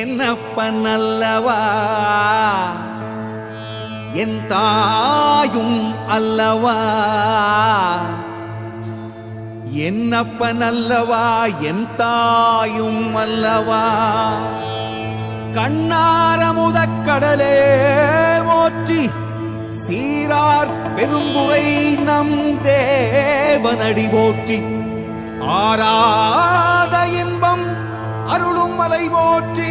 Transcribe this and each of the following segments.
என்னப்பன் அல்லவா என் தாயும் அல்லவா? என்னப்பன் அல்லவா என் தாயும் அல்லவா? கண்ணாரமுதக் கடலே மோற்றி சீரார் பெருந்துரை நம் தேவனடி போற்றி. ஆராத இன்பம் அருளும் மலை போற்றி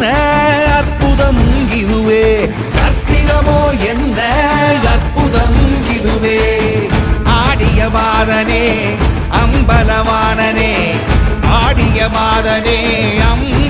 என்ன அற்புதம் இதுவே? கற்பிதமோ என்ன அற்புதம் இதுவே? ஆடிய மாதனே அம்பலவானனே ஆடிய மாதனே அம்பலவானனே.